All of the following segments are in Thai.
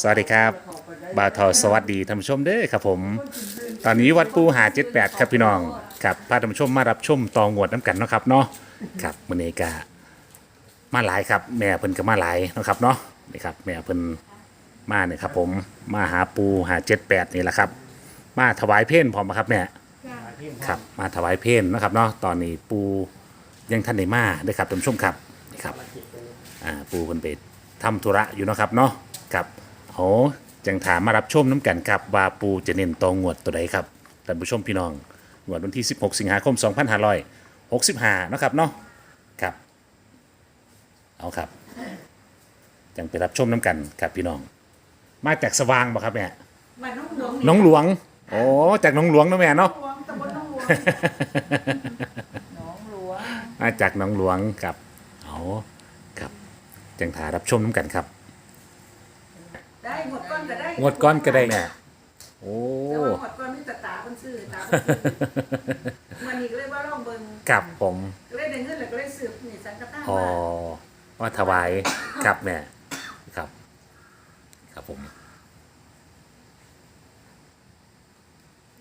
สวัสดีครับบาวทอสวัสดีท่านผู้ชมเด้อครับผม ตอนนี้วัดปูหาเจ็ดแปดครับพี่น้องครับพาท่านผู้ชมมารับชมตองวดน้ำกันเนาะครับเนาะครับมื้อนี้ก็มาหลายครับ แม่เพิ่นก็มาหลายเนาะครับเนาะนี่ครับแม่เพิ่นมาเนี่ยครับผมมาหาปูหาเจ็ดแปดนี่แหละครับ มาถวายเพลพร้อมบ่ครับแม่ครับมาถวายเพลเนาะครับเนาะตอนนี้ปูยังท่านได้มาเด้อครับท่านผู้ชมครับนี่ครับอ่าปูเพิ่นไปทำธุระอยู่เนาะครับเนาะครับ โอ้จังถามมารับชมน้ำกันครับว่าปูจะเน้นตองงวดตัวใดครับท่านผู้ชมพี่น้องงวดวันที่ 16 สิงหาคม 2565เนาะครับเนาะครับ เอาครับ จังไปรับชมน้ำกันครับพี่น้อง มาจากสว่างบ่ครับแม่บ้านน้องหลวงน้องหลวงโอ้จากน้องหลวงเนาะแม่เนาะหลวงตำบลน้องหลวงน้องหลวงมาจากหน้องหลวงครับเอาครับจังถารับชมน้ำกันครับ ได้หมดก้อนก็ได้ งวดก้อนก็ได้ แม่โอ้ แต่ว่าหมดก้อนนี่ตาตาคนซื้อตาเพิ่นซื้อมันอีกเลยว่าลองเบิ่งกับผมก็เลยได้เงินแล้วก็เลยสืบนี่สังกะตาอ๋อว่าว่าถวายครับแม่ครับ ครับผม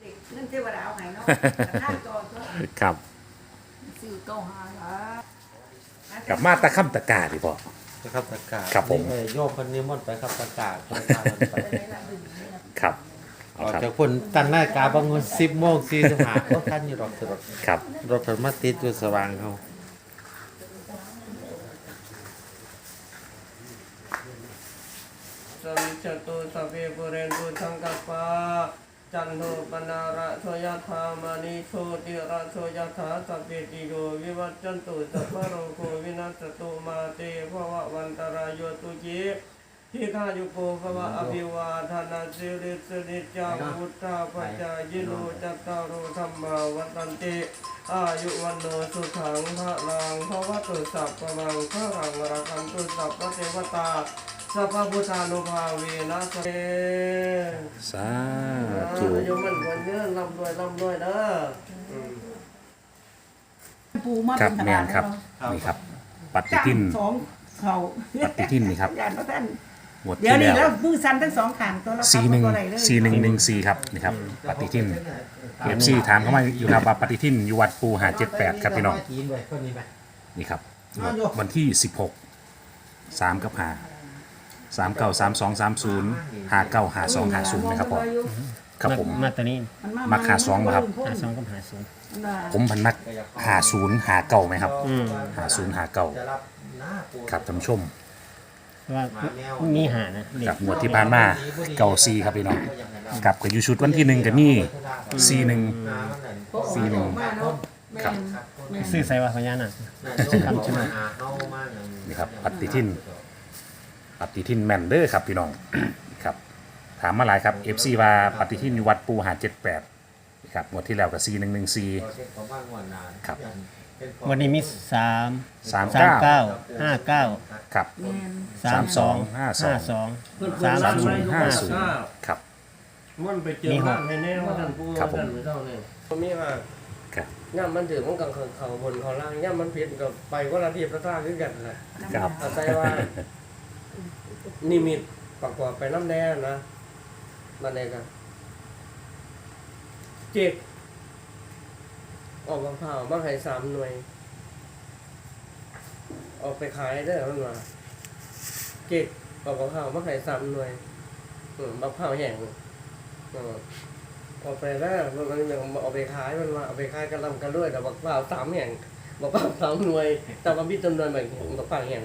เด็กเงินเทวดาเอาให้เนาะท่านจอก็ครับ ซื้อเก้าหาละกับมาตะค่ำตะกาดิพ่อ นะครับตะกร้าครับผมนี่เลยโยมคนนี้มนต์ไปครับตะกร้าตะกร้ามันไปไปได้ละหนึ่งนี่นะครับเอาออกครับ จากคนตั้งนาฬิกาบางวันสิบโมงสี่สิบห้าก็ท่านอยู่รถรถครับ รถเพิ่นมาติดอยู่สว่างเขาสวิจตุสพเพปุเรนตุสังกปปา จันโทปนาระโสยธามณิโชติระโสยธาสัพเพติโยวิวัจจันตุสัพพโรโควินัสตุมาเตภวะวันตรายโยตุจิทิฆายุโกภวะอภิวาทนาสิริสนิจจังพุทธาปัจจายโนจัตตารโอธรรมาวัตันติอายุวันโนสุขังพระลังภวะตุสัพพมังพระรังรักันตุสัพพะเทวตา สัพพพุทธานุภาเวนะสเตสาอาธุยุมันควรเนื้อร่ำรวยร่ำรวยเด้ออืมปูมาครับเป็นขแม่นาดนครับนี่ครับ ปฏิจ้างทิน สองเขาปฏิทินนี่ครับ ยานพระท่านหมดเดี๋ยวที่นี้แล้แล้ววมือสั่นทั้งสองขางตัวละสี่หนึ่งตัวไหเลยสี่หนึ่งหนึ่งสี่ครับนี่ครับ ปฏิทินเอฟซีถามเข้ามาอยู่ครับว่าปฏิทินอยู่วัดปูหาเจ็ดแปดครับพี่น้องกินไปคนนี้ไป นี่ครับ วันที่16 3กับ 5 3 9 3 2 3 0 5 9 5 2 5 0นะครับผมครับผมมาตัวนี้มักหาสองบ่ครับ หาสองกับหาศูนย์ผมพันนักหาศูนย์หาเก่าไหมครับอืมหาศูนย์หาเก่าจะรับหน้าปูครับท่านผู้ชมเพราะว่ามีหานะเด็กับงวดที่ผ่านมาเก่าซีครับพี่น้องกับกับอยู่ชุดวันที่หนึ่งกับนี่ซีหนึ่งสี่หนึ่งครับ ซื้อใส่ว่าพญานาคคำชนะเอามาอย่างนี่ครับปฏิทิน ปฏิทินแมนเดอร์ครับพี่น้อง ครับถามมาหลายครับ FC ว่าปฏิทินอยู่วัดปูหาเจ็ดแปดครับงวดที่แล้วกับซีหนึ่งหนึ่งซีเราเช็คของบ้านงวดนานครับเป็นของวันนี้มีสามสามสามเก้าเก้าห้าเก้าครับสามสองห้าสอง ห้าสองเพื่อนสามๆรับศูไว้นย์ทุกห้าภาศูนย์ษาครับ มันไปเจอบ้านให้แน่ว่าท่านผู้ครับว่าผมท่านไม่เท่านี่มีว่าครับ ย่ำมันถือมันกังเขาบนเขาล่างย่ำมันผิดกับไปว่าละเทียบละท่าขึ้นกันแหละครับอาศัยว่า นิมิตประกอบไปน้ำแน่นะมันเองกันเจ็กออกมะพร้าวมาให้สามหน่วย ออกไปขายได้อมันว่าเจ็กออกมะพร้าวมาให้สามหน่วยอืมมะพร้าวแห้งออกไปแล้วมันก็ยังเอาไปขายมันว่าเอาไปขายกันลำกันด้วยแต่มะพร้าสามแห่งมะพร้าสามหน่วยแต่ว่ามีจำนวนแบบมะพร้าวแห้ง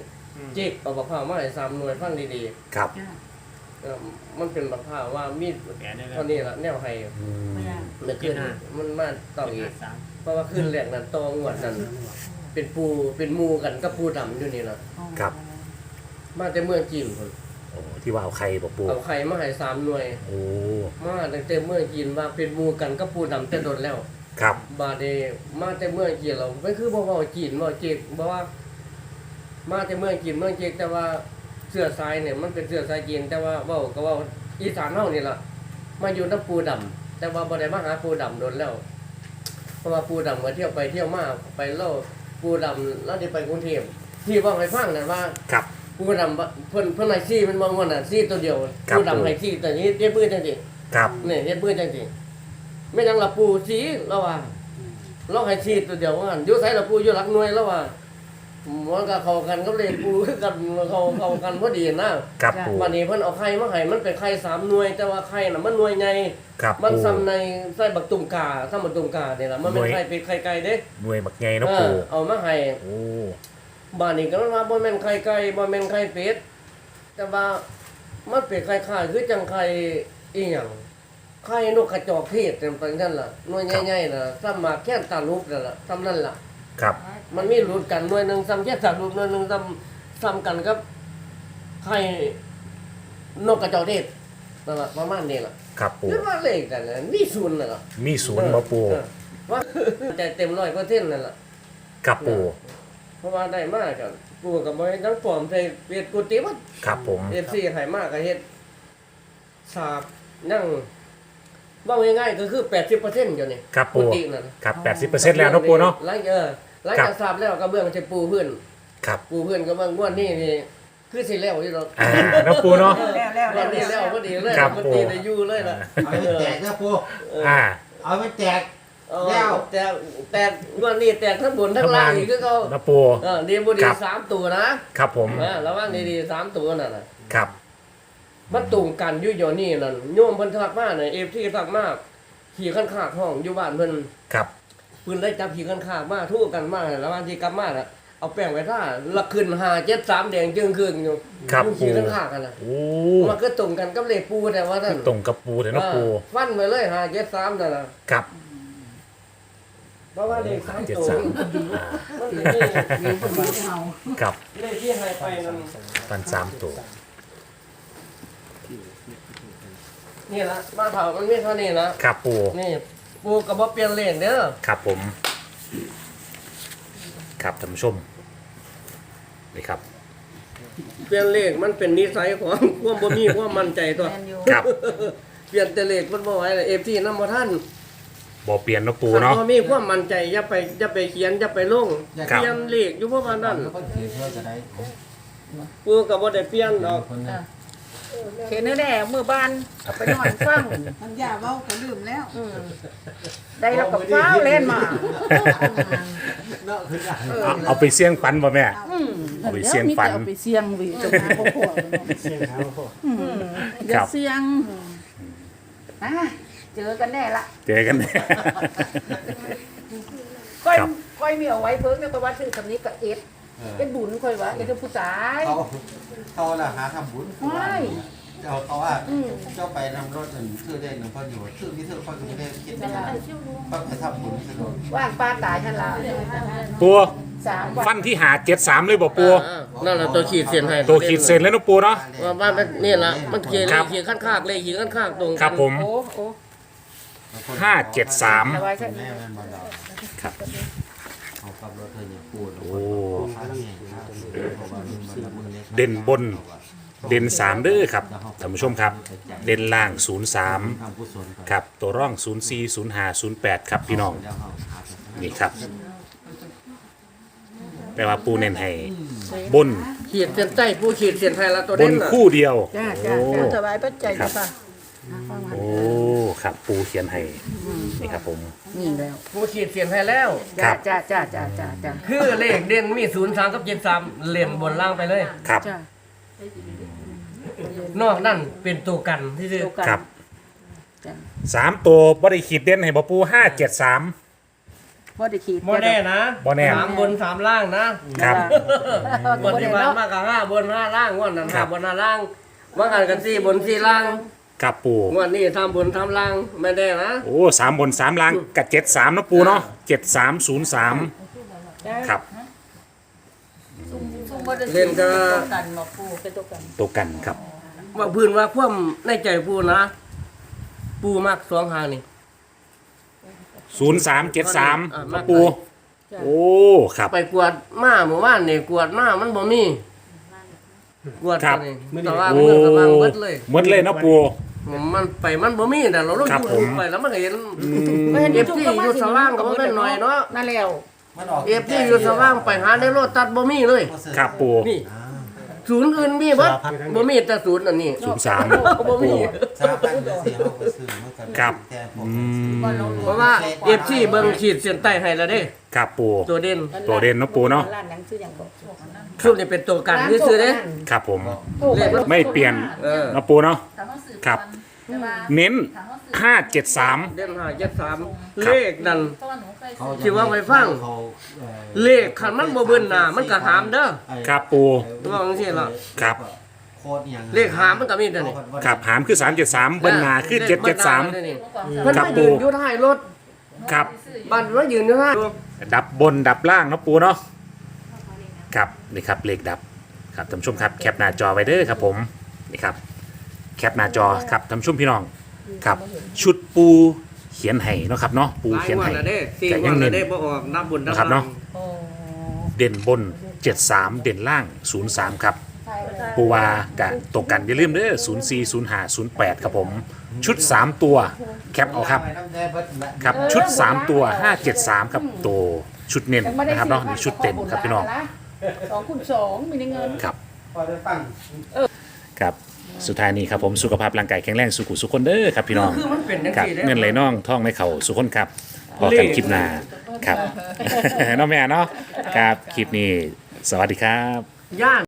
เจ๊กเอามะพร้าวมาให้สามหน่วยฟังดีครับๆเอ่อมันเป็นมะพร้าวว่ามีดแกะได้แล้วเท่านี้ละแนวให้อืมมันขึ้นมันมาต่ออีก สามเพราะว่าขึ้นแรกนั้นตองวดนั้นเป็นปูเป็นหมูกันกับปูดำอยู่นี่ละครับมาแต่เมืองจีนพุ่นโอ้ที่ว่าเอาไข่บอกปูเอาไข่มาให้สามหน่วย โอ้มาตั้งแต่เมืองจีนว่าเป็นหมูกันกับปูดำแต่โดนแล้ว ครับบาดเดมาแต่เมืองจีนเราไม่คือบ่เว้าจีนบ่เจ๊กบ่ว่า มาแต่เมืองจีนเมืองเจ๊กแต่ว่าเสื้อสายเนี่ยมันเป็นเสื้อสายจีนแต่ว่าเว้าก็เว้าอีสานเฮานี่ล่ะมาอยู่น้ำปูดำแต่ว่าบ่ได้มาหาปูดำโดนแล้วเพราะว่าปูดำมาเที่ยวไปเที่ยวมาไปเล่าปูดำแล้วได้ไปกรุงเทพที่เว่าให้ฟังนั่นว่าครับปูดำว่าเพิ่นเพิ่นให้ซี่มันบ่ม่วนน่ะซี่ตัวเดียวครับปูดำให้ซี่แต่นี้เฮ็ดมือจังซี่ครับนี่เฮ็ดมือจังซี่ไม่ยังละปูซี่แล้วว่าเราให้ซี่ตัวเดียวว่างั้นอยู่ไสละปูอยู่หลักหน่วยแล้วว่า มันก็เข้ากันกับเลขปูคือกันเข้าเข้ากันพอดีนะครับปูวันนี้เพิ่นเอาไข่มาให้มันเป็นไข่สามหน่วย แต่ว่าไข่น่ะมันหน่วยใหญ่ครับมันปู ซ้ำในไส้บักตุ่มกาซ้ำบักตุ่มกาเนี่ยล่ะมันเป็นหน่วย ไข่เป็ดไข่ไก่เด้หน่วยบักไงเนาะเอปูอเอามาให้โอ้บ้านนี้ก็มันว่าบ่แม่นไข่ไก่บ่แม่นไข่เป็ดแต่ว่ามันเป็นไข่ข่ายคือจังไข่อีหยังไข่นกกระจอกเทศจังซั่นนั่นล่ะหน่วยใหญ่ๆน่ะซ้ำมาแค่ตาลูกนั่นล่ะซ้ำนั่นล่ะ ครับ มันมีรูดกันหน่วยหนึงซ้ำแค่ตาลูกหน่วยหนึงซ้ำซ้ำกันกับไข่นกกระจอกเทศนั่นล่ะประมาณนี้ล่ะครับปูหรือว่าเลขกันน่ะมีศูนย์น่ะล่ะมีศูนย์มาปูเออว่าแต่เต็มร้อยเปอร์เซ็นต์นั่นล่ะครับปูเพราะว่าได้มากกันกูกับบ่ให้ทั้งปลอมใส่เวียดกุฏิวัดครับผมเอฟซีให้มากก็เฮ็ดสาบนั่งว่าง่ายๆก็คือ80%อยู่นี่ครับกุปูฏินั่นครับแปดสิบเปอร์เซ็นต์แล้วเนาะปูเนาะ หลังเออ หลังครัจากบสาบแล้วก็เบื้องจะปูพื้นครับปูพื้นก็เบื้องงวดนี้นี่คือสิแล้วอยู่ดอกอ่าเนาะปูเนาะแล้วแล้วงแล้ววดนี้แล้วพอดีเลยครับกุฏิได้อยู่เลยล่ะเอาไปแจกนะปูอ่าเอาไปแจกเอาแล้วแต่แต่งวดนี้แตกทั้งบนทั้งล่างอีกคือเขาเนาะปูเออดีบ่ดีครับสามตัวนะครับผมอ่าระวังดีๆสามตัวนั่นน่ะครับมันตรงกันอยู่เดี๋ยวนี้นั่นโยมเพิ่นทักมาเนี่ยเอฟที่ทักมาขี่ขันขากห้องอยู่บ้านเพิ่นครับเพิ่นได้จับขี่ขันขากมาทู่กันมาแล้ววันที่กลับมาน่ะเอาแป้งไว้ท่าละขึ้น5 7 3แดงจึงคืนอยู่ครับอยู่ปูขี่ขันขากกันน่ะโอ้มันก็ตรงกันกับเลขปูแต่ว่านั่นตรงกับปูเลยเนาะปูอ่าฟันไปเลย5 7 3นั่นน่ะครับ เพราะว่าเลขสามเจ็ดตัวสาม มันสิมีมีคนรู้เฮาครับเลขที่ให้ไปนั่นฟันสามตัว นี่ละมาเฒ่ามันมีเท่านี้นะครับปูนี่ ปูก็บ่เปลี่ยนเลขเด้อครับผม ครับท่านผู้ชมนี่ครับ เปลี่ยนเลขมันเป็นนิสัยของ ความบ่มีความมั่นใจตัวแม่นอยู่ครับเปลี่ยนแต่เลขมันบ่ไหวเลยเอฟทีนำบ่ทันบ่เปลี่ยนเนาะปูเนาะ ถ้บ่มีความมั่นใจอย่าไปอย่าไปเขียนอย่าไปลงครับ เปลี่ยนเลขอยู่เพราะว่านั่นคนถือเพื่อจะได้ปูก็บ่ได้เปลี่ยนดอกคนนั้น เห็นแน่ๆมือบ้านไปนอนฟังมันอย่าเว้าก็ลืมแล้วอืมได้แล้วกับฟ้าวเล่นมาเนาะคืออย่างเอาเอาไปเสี่ยงปันบ่แม่ อืมเอาไปเสี่ยงฝัน เอาไปเสี่ยงวิจนหาพ่อพ่อเสี่ยงหาพ่ออย่าเสี่ยงอะเจอกันแน่ละเจอกันแน่ ก้อยครับ ก้อยมีเอาไว้เพิ่งเนี่ยก็ว่าชื่อคำนี้ก็เอ็ด เอ็ดบุญค่อยว่าเอ็ดผู้ชาย เขาเขาละหาทำบุญไม่เจ้าเขาว่าเจ้าไปนำรถชื่อได้หนึ่งคนอยู่ชื่อที่เธอคนก็ไม่ได้คิดไม่ได้ก็ไปทำบุญสะดวกว่างปลาตายทันละปูสามวันฟันที่หาเจ็ดสามเลยบ่ปู อ่านั่นล่ะตัวขีดเส้นให้ตัวขีดเส้นแล้วเนาะปูเนาะ ว่าบ้านมันนี่ล่ะมันเขียนครับ เขียนข้างๆเลขเขียนข้างๆตรงกันครับผม โอ้โอ้ ห้าเจ็ดสามแต่ว่าใช่แม่มันมาดอกครับ เขาขับรถเธออย่าพูดโอ้ข้างนี้ เพราะว่ามึงมันมึงล็กเด่นบนเด่นสามเด้อครับท่านผู้ชมครับ เด่นล่างศูนย์สามทำกุศลก่อนครับตัวร่องศูนย์สี่ศูนย์ห้าศูนย์แปดครับพี่น้องแล้วเขาหาไปนี่ครับแต่ว่าปูเน้นให้บนขีดเส้นใต้ผู้ขีดเส้นไทยละตัวบเด่นนน่ะคู่เดียวจ้าจ้าโอ้จ้าถวายปัจจัยครับจ้ะค่ะ โอ้ครับปูเขียนให้ นี่ครับผม นี่แล้วผู้ขีดเส้นไทยแล้ว ครัจ้าบ จ้าจ้าจ้าจ้าจ้าคือเลขเด่นมี03กับ73เล่นบนล่างไปเลย ครับ จ้านอกนั่นเป็นตัวกันที่ซื่อเดียวกันครับ จ้าสามตัวบริขีดเด่นให้บปูห้าเจ็ดสาม บ่ได้ขีด บ่แน่นะบ่แน่ สามบนสามล่างนะครับบนที่บ้านมากกับห้าบนห้าล่างงวดนั้นครัห้าบ บนห้าล่างว่ากันกันสี่บนสี่ล่าง กับปูงวดนี้ทำบนทำล่างไม่ได้นะ โอ้สามบนสามล่างกับเจ็ดสามนะปูเนาะเจ็ดสามศูนย์สามครับเล่นก็ กันมาปูเป็นตัวกันตัวกันครับ ว่าพื้นว่าความในใจปูนะ ปูมากสองหางนี่ ศูนย์สามเจ็ดสามอะนะปู โอ้ ครับ ไปกวดมาหมู่บ้านนี่กวดมามันบ่มีกวดครับ นี่แต่ว่าโอ้เมืองกำลังเบิดเลย หมดเลยเนาะปู มันไปมันบ่มีแต่เราลงครับยูผทูมบไปแล้วมันก็เห็นไม่เห็นเอฟที่อยู่สว่างก็บ่แม่นน้อยเนาะนั่นแล้ว มันออกเอฟที่อยู่สว่างไปหาในรถตัดบ่มีเลย ครับปู นี่ศูนย์อื่นมีบ่บ่มีแต่ศูนย์อันนี้ ศูนย์สามบ่มี สามพันเสียเอาไปซื้อมันก็ครับ แต่ผมอืมเพราะว่า FC เบิ่งขีดเส้นใต้ให้แล้วเด้ ครับปู ตัวเด่นตัวเด่นเนาะปูเนาะร้านหนังซื้ออย่างบอกช่วงนี้เป็นตัวกันซื่อๆเด้ ครับผม เลขมัน ไม่เปลี่ยนเออ เนาะปูเนาะถามว่าสื่อ ครับแต่ว่าเน้นถามว่าสื่อห้าเจ็ดสามเด่น5 7 3เลขนั่น เพราะว่าหนูเคยเขาซื้อที่ว่าไว้ฟัง เขาเอ่อเลขคันมันบ่เบิ่นหน้ามันก็หามเด้อครับปู ว่าจังซี่ล่ะครับ โคตรยังเลขหามมันก็มีแต่นี่ ครับหามคือสามเจ็ดสามเบิ้ลหนาคือเจ็ดเจ็ดสามเมื่อก่อนเพิ่นครับ มาปู่ยืนอยู่ท้ายรถครับบ้านว่ายืนอยู่ท้ายดับบนดับล่างเนาะปูเนาะครับนี่ครับเลขดับครับท่านผู้ชมครับแคปหน้าจอไว้เด้อครับผมนี่ครับ แคปหน้าจอครับท่านผู้ชมพี่น้องครับ ชุดปูเขียนให้เนาะครับเนาะปูหลายเขียนงวดให้แล้วเด้สี่แต่งยัวงดเน้แล้วนเด้บ่ออกนับบนนับนะครับล่าเนาะงโอ้เด่นบน 73 เด่นล่าง 03 ครับใช่เลยปูวากะตกกันอย่าลืมเด้อ04 05 08 ครับผม ชุด 3 ตัวแคปเอาครับ ครับชุด 3 ตัว 573 ครับตัวชุดเน้นยังไม่ได้นะครับเนาะซื้อนี่ชุดเต็มครับพี่น้องสองคูณสองมีในเงินครับพอได้ฟังครับ สุดท้ายนี้ครับผมสุขภาพร่างกายแข็งแรงสุขุสุขคนเด้อครับพี่น้องคือมันเป็นจังครับซี่เด้เงินไหลน่องท่องในเข่าสุขคนครับพอกันคลิปหน้าครับเน้องแม่เนาะครับคลิปนี้สวัสดีครับ ย่าน